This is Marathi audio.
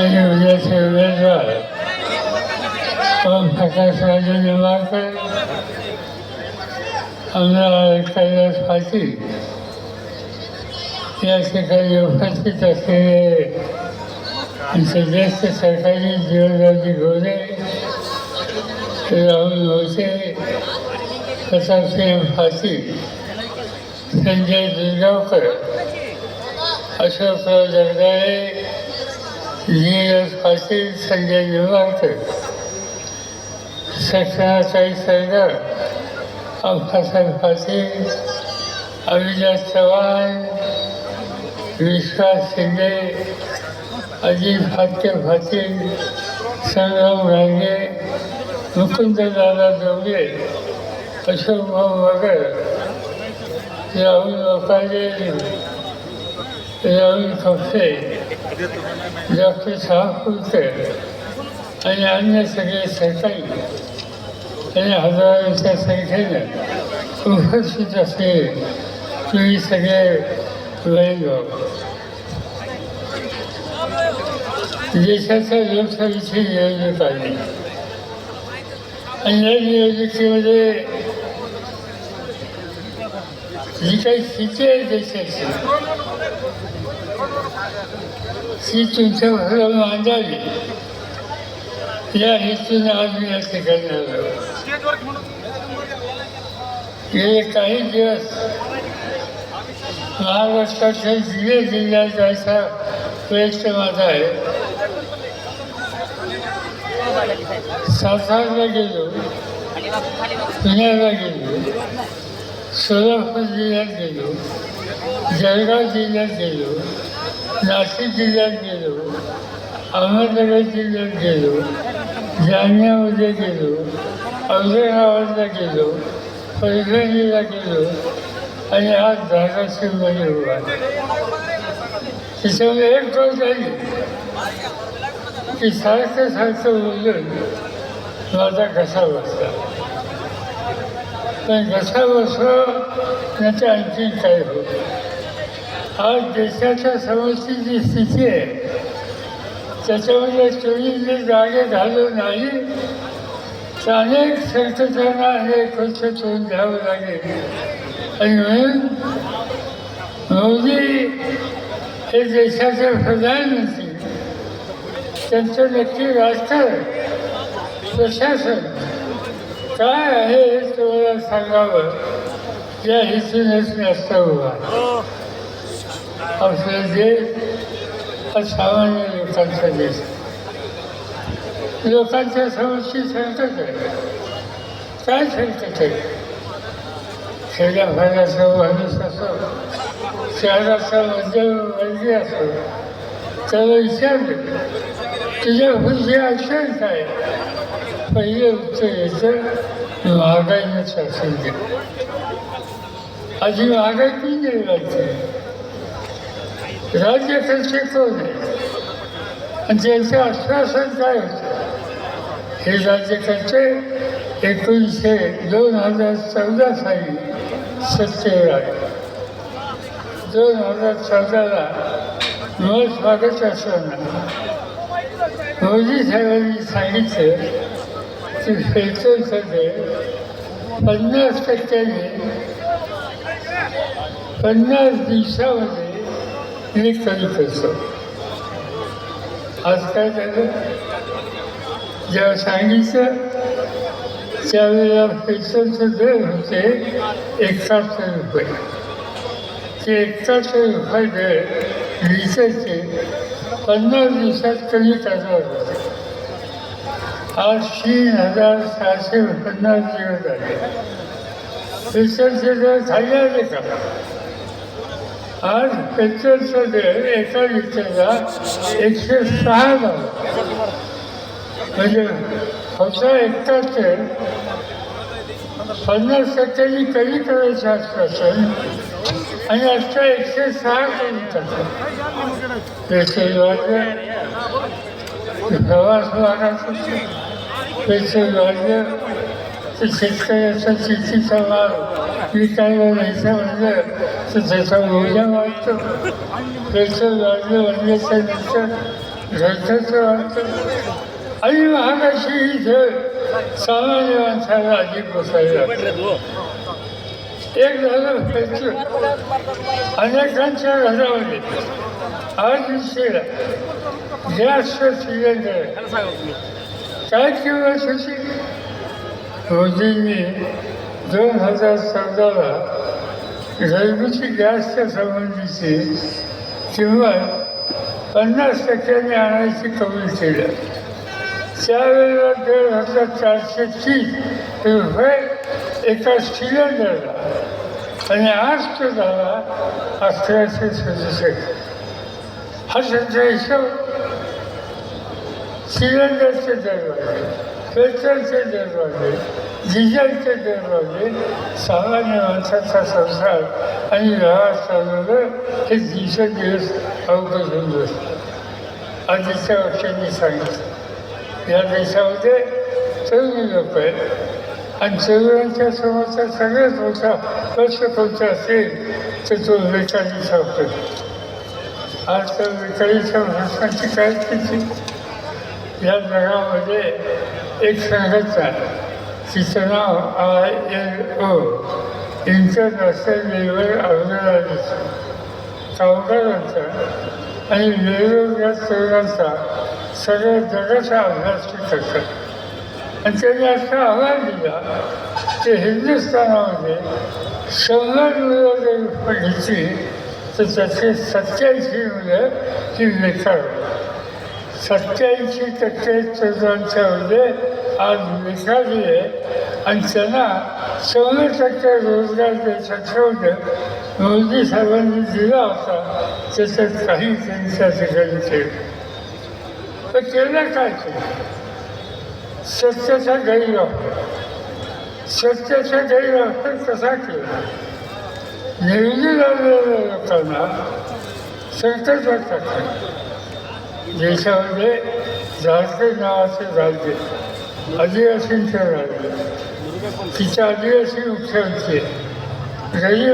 आणि उद्याचे उमेदवार ओम प्रकाश राजे निंबाळकर आमदार कैलास पाटील या ठिकाणी उपस्थित असलेले आमचे ज्येष्ठ सरकारी जीवनराजी घोडे राहुल भोसे प्रतापसिंह पाटील संजय दुर्गावकर अशोकराव जगदाळे नीरज पाटील संजय निंबाळकर सक्षणाताई सरदार अप्पासाहेब पाटील अविनाश चव्हाण विश्वास शिंदे अजित फाटके पाटील संग्राम रांगे मुकुंददादा दोंगे अशोक भाऊ राहुल लोकांजे राहुल खोपसे डॉक्टर साहपुरकर आणि अन्य सगळे सरकारी आणि हजारांच्या संख्येनं उपस्थित असलेले तुम्ही सगळे वैभव देशाच्या लोकसभेची नियोजित आली आणि या नियोजितीमध्ये जी काही स्थिती आहे देशाची ती तुमच्या बरोबर मांडावी या हेतूने आज मी या ठिकाणी आलो. गेले काही दिवस महाराष्ट्राच्या जिल्हे जिल्ह्यात जायचा प्रयत्न माझा आहे. सातारला गेलो पुण्याला गेलो सोलापूर जिल्ह्यात गेलो. जळगाव जिल्ह्यात गेलो नाशिक जिल्ह्यात गेलो अहमदनगर जिल्ह्यात गेलो जालन्यामध्ये गेलो औरंगाबादला गेलो परभणीला गेलो आणि आज धाराशिवमध्ये उभा आहे. त्याच्यामुळे एक गोष्ट झाली की सारखं सारखं बोलून माझा घसा बसला पण घसा बसवा नाही आणखी काय होतं आज देशाच्या समोरची जी स्थिती आहे त्याच्यामध्ये तुम्ही जे जागे झालो नाही तर अनेक संकटांना अनेक गोष्ट तोंड द्यावं लागेल. आणि म्हणून मोदी हे देशाचे प्रधानमंत्री त्यांचं नक्की राजकारण प्रशासन काय आहे हे तुम्हाला सांगावं? या हेतूनच मी असता उभा आहे. देश हा सामान्य लोकांचा देश. लोकांच्या समोरची संकट आहे काय संकट आहे खेड्यापाड्याचा माणूस असो शहराचा मध्यम म्हणजे मध्यमवर्गीय म्हणजे असो त्याला विचारलं तुझ्या पुढची अडचण काय पहिले उत्तर येतं महागाईनं शासन केलं आधी महागाई कोण वाटते राज्य कोण होते आणि त्यांचं आश्वासन काय होते हे राज्यकर्ते एकोणीसशे दोन हजार चौदा साली सत्तेवर आले दोन हजार चौदाला मग स्वागत असताना मोदी साहेबांनी सांगितलं की पेट्रोलमध्ये पन्नास टक्क्याने पन्नास दिवसामध्ये तिने कमी करतो आज काय झालं जेव्हा सांगितलं त्यावेळेला पेट्रोलचे दर होते एकाहत्तर रुपये ते एकाहत्तर रुपये दर लिटरचे पन्नास दिवसात कमी करणार होते आज तीन हजार सहाशे पन्नास दिवस झाले पेट्रोलचे दर खाली आले का आज पेट्रोलचं दर एका लिटरला एकशे सहा झाला म्हणजे होता एकाहत्तर पन्नास टक्क्यांनी कमी करायचं आश्वासन आणि आता एकशे सहा कमी करतात पेट्रोल वाढलं प्रवास वाढत पेट्रोल वाढलं शेतकऱ्याचा शेती चालणार विकायला न्यायचा म्हणजे तर त्याचा ओझा वाढतो त्याचं लागलं म्हणल्याच्या नंतर घरच्याचं वाटतं आणि महागाशी इथे सामान्य माणसाला अधिक बसायला एक झालं व्हायचं अनेकांच्या घरामध्ये आज उशिरा गॅसचं सिलेंडर काय किंवा होती रोजींनी दोन हजार चौदाला घरगुती गॅसच्या संबंधीची किंमत पन्नास टक्क्यांनी आणायची कबूल केलं. त्यावेळेला दोन हजार चारशे तीस रुपये एका सिलेंडरला आणि आज तो झाला अकराशे सदुसष्ट. हा सध्या हिशोब सिलेंडरचे दर वाढले. पेट्रोलचे दर वाढले डिझेलचे दर वाढले सामान्य माणसाचा संसार आणि व्यवहार चालवणं हे दिवसेंदिवस अवघड होऊन बसलं. आधीच्या वर्षांनी सांगितलं या देशामध्ये तरुण लोक आहेत आणि तरुणांच्या समोरचा सगळ्यात मोठा प्रश्न कोणता असेल तर तो बेकारी सापडतो आज तर बेकारीच्या प्रश्नाची काय स्थिती या जगामध्ये एक संघटना तिचं नाव I L O. International Labour Organization कामगारांचा आणि वेगवेगळ्या तरुणांचा सगळ्या जगाचा अभ्यास ते करतात. आणि त्यांनी असा आव्हान दिला की हिंदुस्थानामध्ये शंभर मुलं जर घेतली तर त्याचे सत्याऐंशी मुलं ही बेकार होतात. सत्याऐंशी टक्के तरुणांच्यामध्ये आज बेकारी आहे. आणि त्यांना शंभर टक्के रोजगार द्यायचं ठेवलं. मोदी साहेबांनी दिला होता. त्याच्यात काही त्यांच्या ठिकाणी केलं तर केलं काय केलं सत्याचा गैरवापर. सत्याचा गैरवापर कसा केला? निवडून आलेल्या लोकांना संकटात टाकलं. देशामध्ये झारखंड नावाचे राज्य आदिवासींचं राज्य तिच्या आदिवासी मुख्यमंत्री गरीब